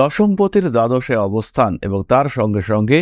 দশমপতির দ্বাদশে অবস্থান এবং তার সঙ্গে সঙ্গে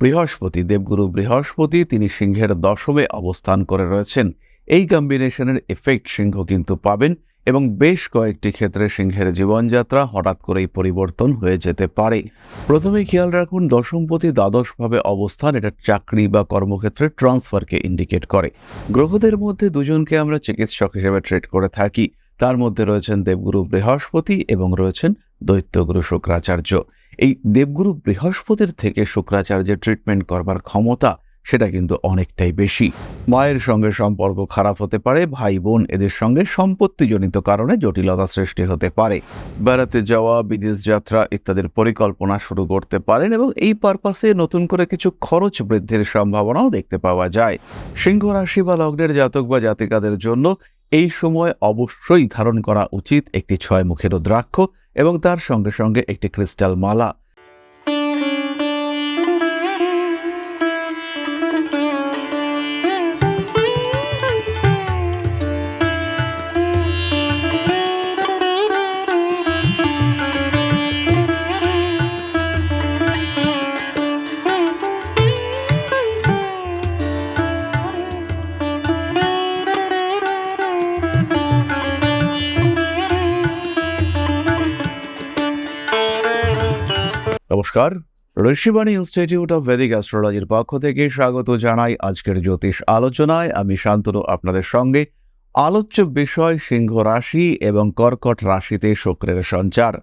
বৃহস্পতি, দেবগুরু বৃহস্পতি তিনি সিংহের দশমে অবস্থান করে রয়েছেন। এই কম্বিনেশনের এফেক্ট সিংহ কিন্তু পাবেন এবং বেশ কয়েকটি ক্ষেত্রে সিংহের জীবনযাত্রা হঠাৎ করেই পরিবর্তন হয়ে যেতে পারে। প্রথমে খেয়াল রাখুন, দশমপতি দ্বাদশভাবে অবস্থান, এটা চাকরি বা কর্মক্ষেত্রে ট্রান্সফারকে ইন্ডিকেট করে। গ্রহদের মধ্যে দুজনকে আমরা চিকিৎসক হিসেবে ট্রিট করে থাকি। তার মধ্যে রয়েছেন দেবগুরু বৃহস্পতি এবং রয়েছেন দৈত্যগুরু শুক্রাচার্য। এই দেবগুরু বৃহস্পতির থেকে শুক্রাচার্যের ট্রিটমেন্ট করবার ক্ষমতা সেটা কিন্তু অনেকটাই বেশি। মায়ের সঙ্গে সম্পর্ক খারাপ হতে পারে ভাই বোন এদের সঙ্গে সম্পত্তিজনিত কারণে জটিলতা সৃষ্টি হতে পারে। বেড়াতে যাওয়া, বিদেশ যাত্রা ইত্যাদির পরিকল্পনা শুরু করতে পারেন এবং এই পারপাসে নতুন করে কিছু খরচ বৃদ্ধির সম্ভাবনাও দেখতে পাওয়া যায়। সিংহ রাশি বা লগ্নের জাতক বা জাতিকাদের জন্য এই সময় অবশ্যই ধারণ করা উচিত একটি ছয় মুখের রুদ্রাক্ষ এবং তার সঙ্গে সঙ্গে একটি ক্রিস্টাল মালা। নমস্কার। ঋষিবাণী ইনস্টিটিউট অফ ভেদিক অ্যাস্ট্রোলজির পক্ষ থেকে স্বাগত জানাই আজকের জ্যোতিষ আলোচনায়। আমি শান্তনু, আপনাদের সঙ্গে। আলোচ্য বিষয় সিংহ রাশি এবং কর্কট রাশিতে শুক্রের সঞ্চার।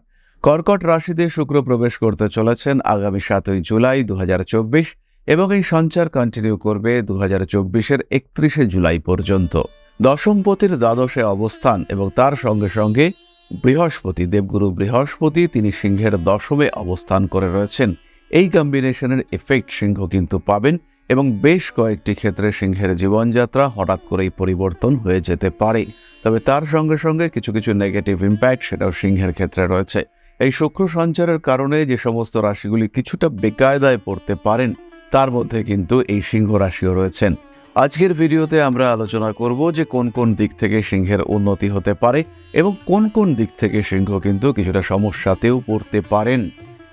কর্কট রাশিতে শুক্র প্রবেশ করতে চলেছেন আগামী সাতই জুলাই দু হাজার চব্বিশ এবং এই সঞ্চার কন্টিনিউ করবে দু হাজার চব্বিশের একত্রিশে জুলাই পর্যন্ত। দশমপতির দ্বাদশে অবস্থান এবং তার সঙ্গে সঙ্গে বৃহস্পতি, দেবগুরু বৃহস্পতি, তিনি সিংহের দশমে অবস্থান করে রয়েছেন। এই কম্বিনেশনের এফেক্ট সিংহ কিন্তু পাবেন এবং বেশ কয়েকটি ক্ষেত্রে সিংহের জীবনযাত্রা হঠাৎ করেই পরিবর্তন হয়ে যেতে পারে। তবে তার সঙ্গে সঙ্গে কিছু কিছু নেগেটিভ ইম্প্যাক্ট সেটাও সিংহের ক্ষেত্রে রয়েছে। এই শুক্র সঞ্চারের কারণে যে সমস্ত রাশিগুলি কিছুটা বেকায়দায় পড়তে পারেন, তার মধ্যে কিন্তু এই সিংহ রাশিও রয়েছেন। আজকের ভিডিওতে আমরা আলোচনা করব যে কোন কোন দিক থেকে সিংহের উন্নতি হতে পারে এবং কোন কোন দিক থেকে সিংহ কিন্তু কিছুটা সমস্যাতেও পড়তে পারেন।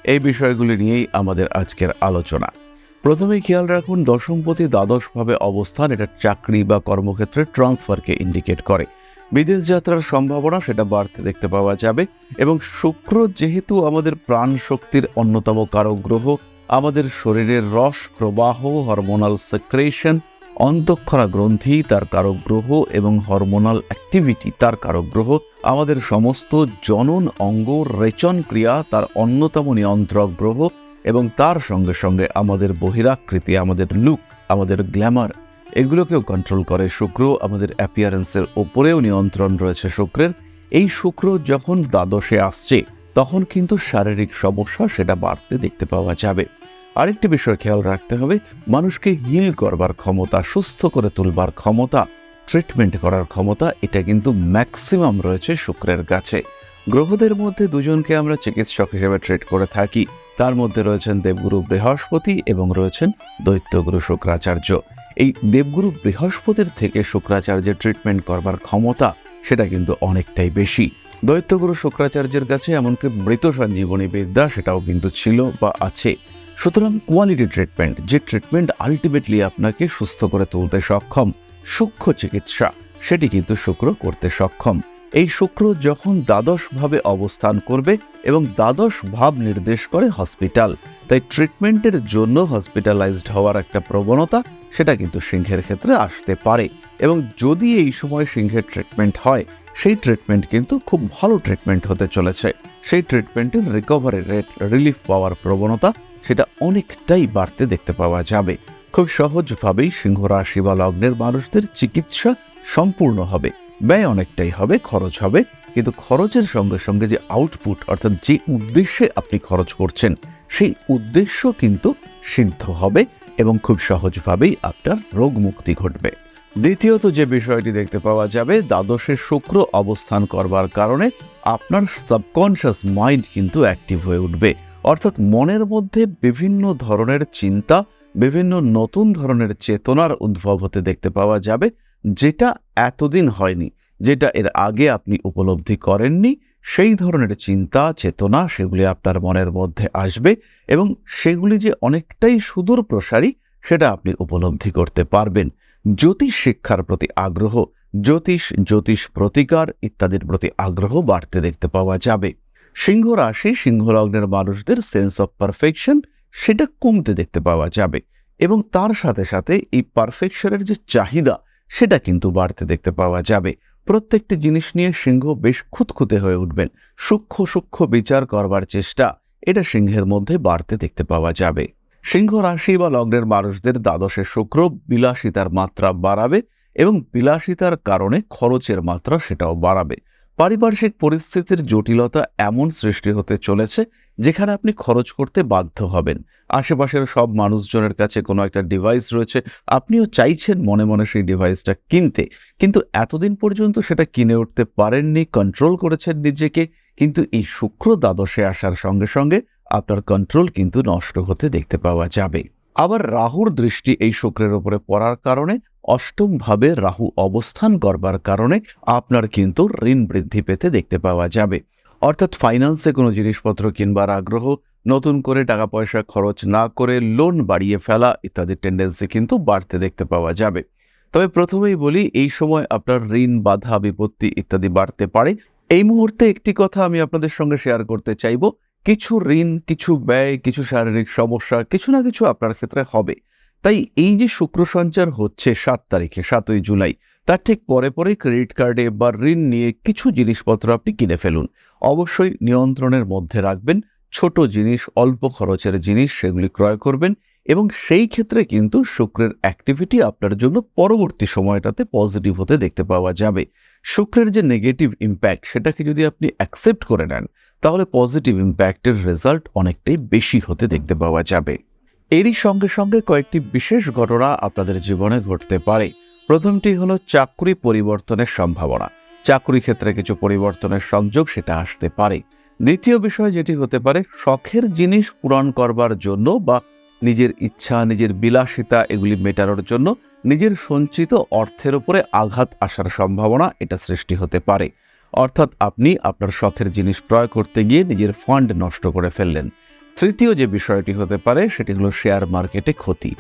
এই বিষয়গুলি নিয়েই আমাদের আজকের আলোচনা। প্রথমেই খেয়াল রাখুন, দশমপতি দ্বাদশভাবে অবস্থান, এটা চাকরি বা কর্মক্ষেত্রে ট্রান্সফারকে ইন্ডিকেট করে। বিদেশ যাত্রার সম্ভাবনা, সেটা বাড়তে দেখতে পাওয়া যাবে এবং শুক্র যেহেতু আমাদের প্রাণ শক্তির অন্যতম কারক গ্রহ, আমাদের শরীরের রস, প্রবাহ হরমোনাল সেক্রেশন অন্তঃক্ষরা গ্রন্থি তার কারক গ্রহ এবং হরমোনাল অ্যাক্টিভিটি তার কারক গ্রহ আমাদের সমস্ত জনন, অঙ্গ, রেচন ক্রিয়া তার অন্যতম নিয়ন্ত্রক গ্রহ এবং তার সঙ্গে সঙ্গে আমাদের বহিরাকৃতি, আমাদের লুক, আমাদের গ্ল্যামার, এগুলোকেও কন্ট্রোল করে শুক্র। আমাদের অ্যাপিয়ারেন্সের ওপরেও নিয়ন্ত্রণ রয়েছে শুক্রের। এই শুক্র যখন দ্বাদশে আসছে, তখন কিন্তু শারীরিক সমস্যা সেটা বাড়তে দেখতে পাওয়া যাবে। আরেকটি বিষয় খেয়াল রাখতে হবে, মানুষকে হিল করবার ক্ষমতা, সুস্থ করে তুলবার ক্ষমতা ট্রিটমেন্ট করার ক্ষমতা, এটা কিন্তু ম্যাক্সিমাম রয়েছে শুক্রের কাছে। গ্রহদের মধ্যে দুজনকে আমরা চিকিৎসক হিসেবে ট্রিট করে থাকি। তার মধ্যে রয়েছেন দেবগুরু বৃহস্পতি এবং রয়েছেন দৈত্যগুরু শুক্রাচার্য। এই দেবগুরু বৃহস্পতির থেকে শুক্রাচার্যের ট্রিটমেন্ট করবার ক্ষমতা, সেটা কিন্তু অনেকটাই বেশি। দৈত্যগুরু শুক্রাচার্যের কাছে এমনকি মৃত সঞ্জীবনী বিদ্যা সেটাও কিন্তু ছিল বা আছে। সুতরাং কোয়ালিটি ট্রিটমেন্ট যে ট্রিটমেন্ট আলটিমেটলি আপনাকে সুস্থ করে তুলতে সক্ষম, সূক্ষ্ম চিকিৎসা, সেটি কিন্তু শুক্র করতে সক্ষম। এই শুক্র যখন দ্বাদশভাবে অবস্থান করবে এবং দ্বাদশ ভাব নির্দেশ করে হসপিটাল তাই ট্রিটমেন্টের জন্য হসপিটালাইজড হওয়ার একটা প্রবণতা, সেটা কিন্তু সিংহের ক্ষেত্রে আসতে পারে। এবং যদি এই সময় সিংহের ট্রিটমেন্ট হয়, সেই ট্রিটমেন্ট কিন্তু খুব ভালো ট্রিটমেন্ট হতে চলেছে। সেই ট্রিটমেন্টের রিকভারি রেট রিলিফ পাওয়ার প্রবণতা সেটা অনেকটাই বাড়তে দেখতে পাওয়া যাবে। খুব সহজভাবেই সিংহ রাশি বা লগ্নের মানুষদের চিকিৎসা সম্পূর্ণ হবে। ব্যয় অনেকটাই হবে, খরচ হবে, কিন্তু খরচের সঙ্গে সঙ্গে যে আউটপুট অর্থাৎ যে উদ্দেশ্যে আপনি খরচ করছেন, সেই উদ্দেশ্য কিন্তু সিদ্ধ হবে এবং খুব সহজভাবেই আপনার রোগ মুক্তি ঘটবে। দ্বিতীয়ত যে বিষয়টি দেখতে পাওয়া যাবে, দ্বাদশে শুক্র অবস্থান করবার কারণে আপনার সাবকনশিয়াস মাইন্ড কিন্তু অ্যাক্টিভ হয়ে উঠবে। অর্থাৎ মনের মধ্যে বিভিন্ন ধরনের চিন্তা, বিভিন্ন নতুন ধরনের চেতনার উদ্ভব হতে দেখতে পাওয়া যাবে, যেটা এতদিন হয়নি, যেটা এর আগে আপনি উপলব্ধি করেননি। সেই ধরনের চিন্তা, চেতনা, সেগুলি আপনার মনের মধ্যে আসবে এবং সেগুলি যে অনেকটাই সুদূর প্রসারী, সেটা আপনি উপলব্ধি করতে পারবেন। জ্যোতিষ শিক্ষার প্রতি আগ্রহ, জ্যোতিষ জ্যোতিষ প্রতিকার ইত্যাদির প্রতি আগ্রহ বাড়তে দেখতে পাওয়া যাবে। সিংহ রাশি, সিংহ লগ্নের মানুষদের সেন্স অফ পারফেকশন সেটা কমতে দেখতে পাওয়া যাবে এবং তার সাথে সাথে এই পারফেকশনের যে চাহিদা সেটা কিন্তু বাড়তে দেখতে পাওয়া যাবে। প্রত্যেকটি জিনিস নিয়ে সিংহ বেশ খুঁতখুঁতে হয়ে উঠবেন। সূক্ষ্ম সূক্ষ্ম বিচার করবার চেষ্টা এটা সিংহের মধ্যে বাড়তে দেখতে পাওয়া যাবে। সিংহ রাশি বা লগ্নের মানুষদের দ্বাদশে শুক্র বিলাসিতার মাত্রা বাড়াবে এবং বিলাসিতার কারণে খরচের মাত্রা সেটাও বাড়াবে। পারিপার্শ্বিক পরিস্থিতির জটিলতা এমন সৃষ্টি হতে চলেছে যেখানে আপনি খরচ করতে বাধ্য হবেন। আশেপাশের সব মানুষজনের কাছে কোনো একটা ডিভাইস রয়েছে। আপনিও চাইছেন মনে মনে সেই ডিভাইসটা কিনতে। কিন্তু এতদিন পর্যন্ত সেটা কিনে উঠতে পারেননি কন্ট্রোল করেছেন নিজেকে। কিন্তু এই শুক্র দ্বাদশে আসার সঙ্গে সঙ্গে আপনার কন্ট্রোল কিন্তু নষ্ট হতে দেখতে পাওয়া যাবে। আবার রাহুর দৃষ্টি এই শুক্রের উপরে পড়ার কারণে অষ্টমভাবে রাহু অবস্থান করবার কারণে আপনার কিন্তু ঋণ বৃদ্ধি পেতে দেখতে পাওয়া যাবে। অর্থাৎ ফাইন্যান্সে কোনো জিনিসপত্র কিনবার আগ্রহ, নতুন করে টাকা পয়সা খরচ না করে লোন বাড়িয়ে ফেলা ইত্যাদি টেন্ডেন্সি কিন্তু বাড়তে দেখতে পাওয়া যাবে। তবে প্রথমেই বলি, এই সময় আপনার ঋণ, বাধা, বিপত্তি ইত্যাদি বাড়তে পারে। এই মুহূর্তে একটি কথা আমি আপনাদের সঙ্গে শেয়ার করতে চাইব। কিছু ঋণ, কিছু ব্যয়, কিছু শারীরিক সমস্যা কিছু না কিছু আপনার ক্ষেত্রে হবে। তাই এই যে শুক্র সঞ্চার হচ্ছে সাত তারিখে, সাতই জুলাই, তার ঠিক পরে পরে ক্রেডিট কার্ডে বা ঋণ নিয়ে কিছু জিনিসপত্র আপনি কিনে ফেলুন। অবশ্যই নিয়ন্ত্রণের মধ্যে রাখবেন, ছোট জিনিস, অল্প খরচের জিনিস সেগুলি ক্রয় করবেন এবং সেই ক্ষেত্রে কিন্তু শুক্রের অ্যাক্টিভিটি আপনার জন্য পরবর্তী সময়টাতে পজিটিভ হতে দেখতে পাওয়া যাবে। শুক্রের যে নেগেটিভ ইম্প্যাক্ট সেটাকে যদি আপনি অ্যাকসেপ্ট করে নেন, তাহলে পজিটিভ ইম্প্যাক্টের রেজাল্ট অনেকটাই বেশি হতে দেখতে পাওয়া যাবে। এরই সঙ্গে সঙ্গে কয়েকটি বিশেষ ঘটনা আপনাদের জীবনে ঘটতে পারে। প্রথমটি হলো চাকরি পরিবর্তনের সম্ভাবনা। চাকরি ক্ষেত্রে কিছু পরিবর্তনের সংযোগ সেটা আসতে পারে। দ্বিতীয় বিষয় যেটি হতে পারে, শখের জিনিস পূরণ করবার জন্য বা নিজের ইচ্ছা, নিজের বিলাসিতা এগুলি মেটানোর জন্য নিজের সঞ্চিত অর্থের উপরে আঘাত আসার সম্ভাবনা এটা সৃষ্টি হতে পারে। অর্থাৎ আপনি আপনার শখের জিনিস ক্রয় করতে গিয়ে নিজের ফান্ড নষ্ট করে ফেললেন। তৃতীয় যে বিষয়টি হতে পারে, সেটি হলো শেয়ার মার্কেটে ক্ষতি।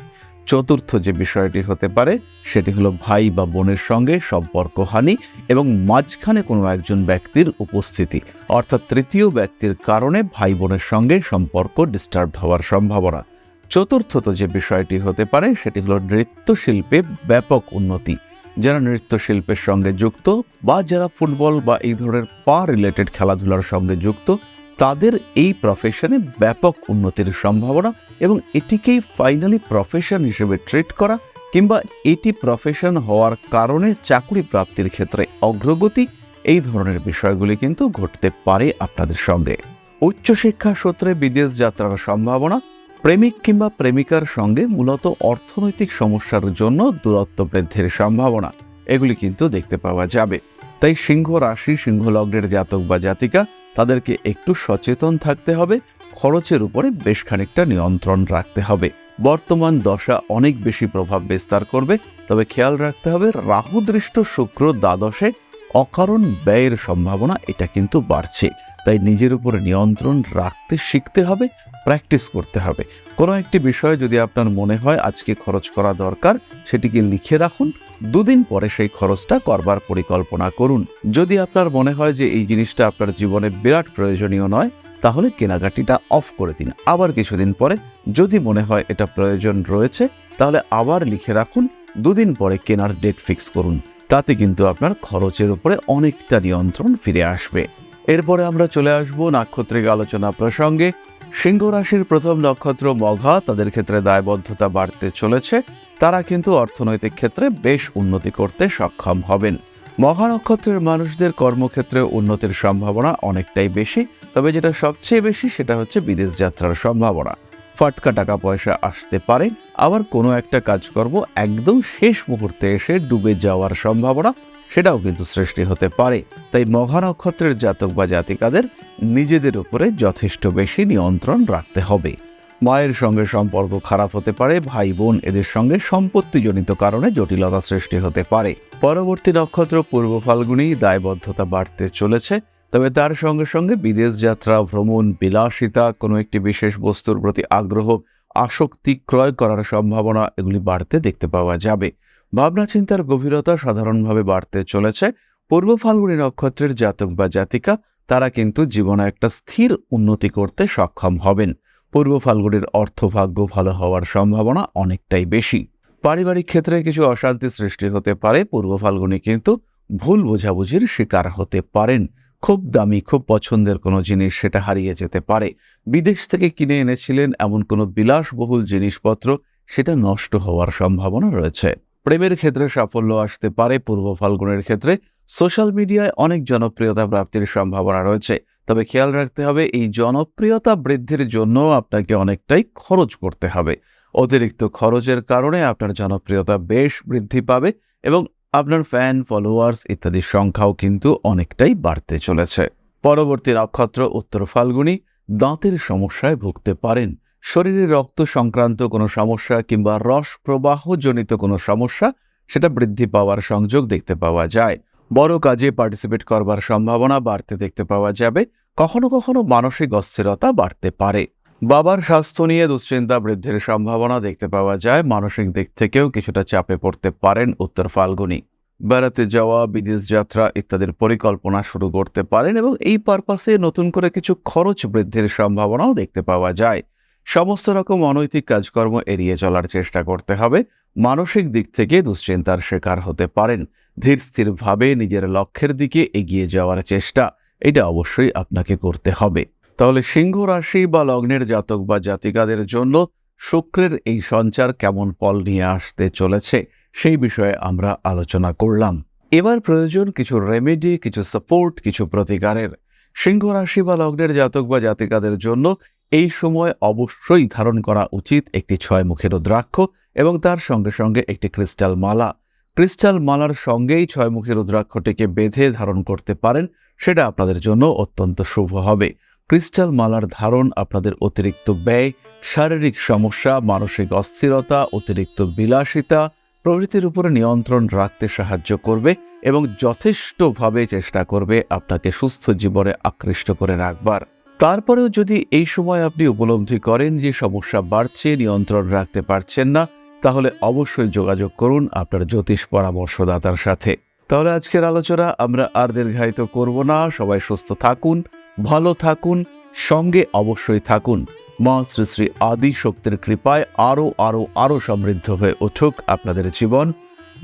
চতুর্থ যে বিষয়টি হতে পারে, সেটি হলো ভাই বা বোনের সঙ্গে সম্পর্কহানি এবং মাঝখানে কোনো একজন ব্যক্তির উপস্থিতি। অর্থাৎ তৃতীয় ব্যক্তির কারণে ভাই বোনের সঙ্গে সম্পর্ক ডিস্টার্ব হওয়ার সম্ভাবনা। চতুর্থত যে বিষয়টি হতে পারে, সেটি হলো নৃত্যশিল্পে ব্যাপক উন্নতি। যারা নৃত্যশিল্পের সঙ্গে যুক্ত বা যারা ফুটবল বা এই ধরনের পা রিলেটেড খেলাধুলার সঙ্গে যুক্ত তাদের এই প্রফেশনে ব্যাপক উন্নতির সম্ভাবনা এবং এটিকেই ফাইনালি প্রফেশন হিসেবে ট্রিট করা কিংবা এটি প্রফেশন হওয়ার কারণে চাকরি প্রাপ্তির ক্ষেত্রে অগ্রগতি এই ধরনের বিষয়গুলি কিন্তু ঘটতে পারে আপনাদের সঙ্গে। উচ্চশিক্ষা সূত্রে বিদেশ যাত্রার সম্ভাবনা, প্রেমিক কিংবা প্রেমিকার সঙ্গে মূলত অর্থনৈতিক সমস্যার জন্য দূরত্ব বৃদ্ধির সম্ভাবনা। এগুলি কিন্তু দেখতে পাওয়া যাবে। তাই সিংহ রাশি সিংহ লগ্নের জাতক বা জাতিকা, তাদেরকে একটু সচেতন থাকতে হবে, খরচের উপরে বেশ খানিকটা নিয়ন্ত্রণ রাখতে হবে। বর্তমান দশা অনেক বেশি প্রভাব বিস্তার করবে, তবে খেয়াল রাখতে হবে রাহুদৃষ্ট শুক্র দ্বাদশে অকারণ ব্যয়ের সম্ভাবনা এটা কিন্তু বাড়ছে। তাই নিজের উপরে নিয়ন্ত্রণ রাখতে শিখতে হবে প্র্যাকটিস করতে হবে। কোনো একটি বিষয় যদি আপনার মনে হয় আজকে খরচ করা দরকার, সেটিকে লিখে রাখুন, দুদিন পরে সেই খরচটা করবার পরিকল্পনা করুন। যদি আপনার মনে হয় যে এই জিনিসটা আপনার জীবনে বিরাট প্রয়োজনীয় নয়, তাহলে কেনাকাটিটা অফ করে দিন। আবার কিছুদিন পরে যদি মনে হয় এটা প্রয়োজন রয়েছে, তাহলে আবার লিখে রাখুন, দুদিন পরে কেনার ডেট ফিক্স করুন। তাতে কিন্তু আপনার খরচের উপরে অনেকটা নিয়ন্ত্রণ ফিরে আসবে। এরপরে আমরা চলে আসব নাক্ষত্রিক আলোচনা প্রসঙ্গে। সিংহ রাশির প্রথম নক্ষত্র মঘা, তাদের ক্ষেত্রে দায়বদ্ধতা বাড়তে চলেছে। তারা কিন্তু অর্থনৈতিক ক্ষেত্রে বেশ উন্নতি করতে সক্ষম হবেন। মঘা নক্ষত্রের মানুষদের কর্মক্ষেত্রে উন্নতির সম্ভাবনা অনেকটাই বেশি, তবে যেটা সবচেয়ে বেশি সেটা হচ্ছে বিদেশ যাত্রার সম্ভাবনা। ফাটকা টাকা পয়সা আসতে পারে, আবার কোনো একটা কাজকর্ম একদম শেষ মুহূর্তে এসে ডুবে যাওয়ার সম্ভাবনা সেটাও কিন্তু সৃষ্টি হতে পারে। তাই মঘা নক্ষত্রের জাতক বা জাতিকাদের নিজেদের উপরে যথেষ্ট বেশি নিয়ন্ত্রণ রাখতে হবে। মায়ের সঙ্গে সম্পর্ক খারাপ হতে পারে ভাই বোন এদের সঙ্গে সম্পত্তিজনিত কারণে জটিলতা সৃষ্টি হতে পারে। পরবর্তী নক্ষত্র পূর্ব ফাল্গুনি, দায়বদ্ধতা বাড়তে চলেছে, তবে তার সঙ্গে সঙ্গে বিদেশ যাত্রা, ভ্রমণ, বিলাসিতা, কোনো একটি বিশেষ বস্তুর প্রতি আগ্রহ, আসক্তি ক্রয় করার সম্ভাবনা এগুলি বাড়তে দেখতে পাওয়া যাবে। ভাবনা চিন্তার গভীরতা সাধারণভাবে বাড়তে চলেছে। পূর্ব ফাল্গুনী নক্ষত্রের জাতক বা জাতিকা, তারা কিন্তু জীবনে একটা স্থির উন্নতি করতে সক্ষম হবেন। পূর্ব ফাল্গুনের অর্থভাগ্য ভালো হওয়ার সম্ভাবনা অনেকটাই বেশি। পারিবারিক ক্ষেত্রে কিছু অশান্তি সৃষ্টি হতে পারে, পূর্ব ফাল্গুনি কিন্তু ভুল বোঝাবুঝির শিকার হতে পারেন। খুব দামি, খুব পছন্দের কোনো জিনিস সেটা হারিয়ে যেতে পারে। বিদেশ থেকে কিনে এনেছিলেন এমন কোনো বিলাসবহুল জিনিসপত্র, সেটা নষ্ট হওয়ার সম্ভাবনা রয়েছে। প্রেমের ক্ষেত্রে সাফল্য আসতে পারে, পূর্ব ফাল্গুনের ক্ষেত্রে। সোশ্যাল মিডিয়ায় অনেক জনপ্রিয়তা প্রাপ্তির সম্ভাবনা রয়েছে। তবে খেয়াল রাখতে হবে, এই জনপ্রিয়তা বৃদ্ধির জন্য আপনাকে অনেকটাই খরচ করতে হবে। অতিরিক্ত খরচের কারণে আপনার জনপ্রিয়তা বেশ বৃদ্ধি পাবে এবং আপনার ফ্যান, ফলোয়ার্স ইত্যাদির সংখ্যাও কিন্তু অনেকটাই বাড়তে চলেছে। পরবর্তী নক্ষত্র, উত্তর ফাল্গুনি, দাঁতের সমস্যায় ভুগতে পারেন। শরীরে রক্ত সংক্রান্ত কোনো সমস্যা কিংবা রস প্রবাহজনিত কোনো সমস্যা, সেটা বৃদ্ধি পাওয়ার সংযোগ দেখতে পাওয়া যায়। বড় কাজে পার্টিসিপেট করবার সম্ভাবনা বাড়তে দেখতে পাওয়া যাবে। কখনো কখনো মানসিক অস্থিরতা বাড়তে পারে। বাবার স্বাস্থ্য নিয়ে দুশ্চিন্তা বৃদ্ধির সম্ভাবনা দেখতে পাওয়া যায়। মানসিক দিক থেকেও কিছুটা চাপে পড়তে পারেন উত্তর ফাল্গুনি। বেড়াতে যাওয়া, বিদেশ যাত্রা ইত্যাদির পরিকল্পনা শুরু করতে পারেন এবং এই পারপাসে নতুন করে কিছু খরচ বৃদ্ধির সম্ভাবনাও দেখতে পাওয়া যায়। সমস্ত রকম অনৈতিক কাজকর্ম এড়িয়ে চলার চেষ্টা করতে হবে। মানসিক দিক থেকে দুশ্চিন্তার শিকার হতে পারেন। ধীর স্থিরভাবে নিজের লক্ষ্যের দিকে এগিয়ে যাওয়ার চেষ্টা, এটা অবশ্যই আপনাকে করতে হবে। তাহলে সিংহ রাশি বা লগ্নের জাতক বা জাতিকাদের জন্য শুক্রের এই সঞ্চার কেমন ফল নিয়ে আসতে চলেছে, সেই বিষয়ে আমরা আলোচনা করলাম। এবার প্রয়োজন কিছু রেমেডি কিছু সাপোর্ট কিছু প্রতিকারের। সিংহ রাশি বা লগ্নের জাতক বা জাতিকাদের জন্য এই সময় অবশ্যই ধারণ করা উচিত একটি ছয় মুখের রুদ্রাক্ষ এবং তার সঙ্গে সঙ্গে একটি ক্রিস্টাল মালা। ক্রিস্টাল মালার সঙ্গেই ছয় মুখের রুদ্রাক্ষটিকে বেঁধে ধারণ করতে পারেন, সেটা আপনাদের জন্য অত্যন্ত শুভ হবে। ক্রিস্টাল মালার ধারণ আপনাদের অতিরিক্ত ব্যয়, শারীরিক সমস্যা, মানসিক অস্থিরতা, অতিরিক্ত বিলাসিতা, প্রভৃতির উপরে নিয়ন্ত্রণ রাখতে সাহায্য করবে এবং যথেষ্টভাবে চেষ্টা করবে আপনাকে সুস্থ জীবনে আকৃষ্ট করে রাখবার। তারপরেও যদি এই সময় আপনি উপলব্ধি করেন যে সমস্যা বাড়ছে, নিয়ন্ত্রণ রাখতে পারছেন না, তাহলে অবশ্যই যোগাযোগ করুন আপনার জ্যোতিষ পরামর্শদাতার সাথে। তাহলে আজকের আলোচনা আমরা আর দীর্ঘায়িত করব না। সবাই সুস্থ থাকুন, ভালো থাকুন, সঙ্গে অবশ্যই থাকুন। মা শ্রী শ্রী আদি শক্তির কৃপায় আরও আরও আরও সমৃদ্ধ হয়ে উঠুক আপনাদের জীবন।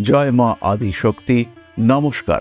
জয় মা আদি শক্তি। নমস্কার।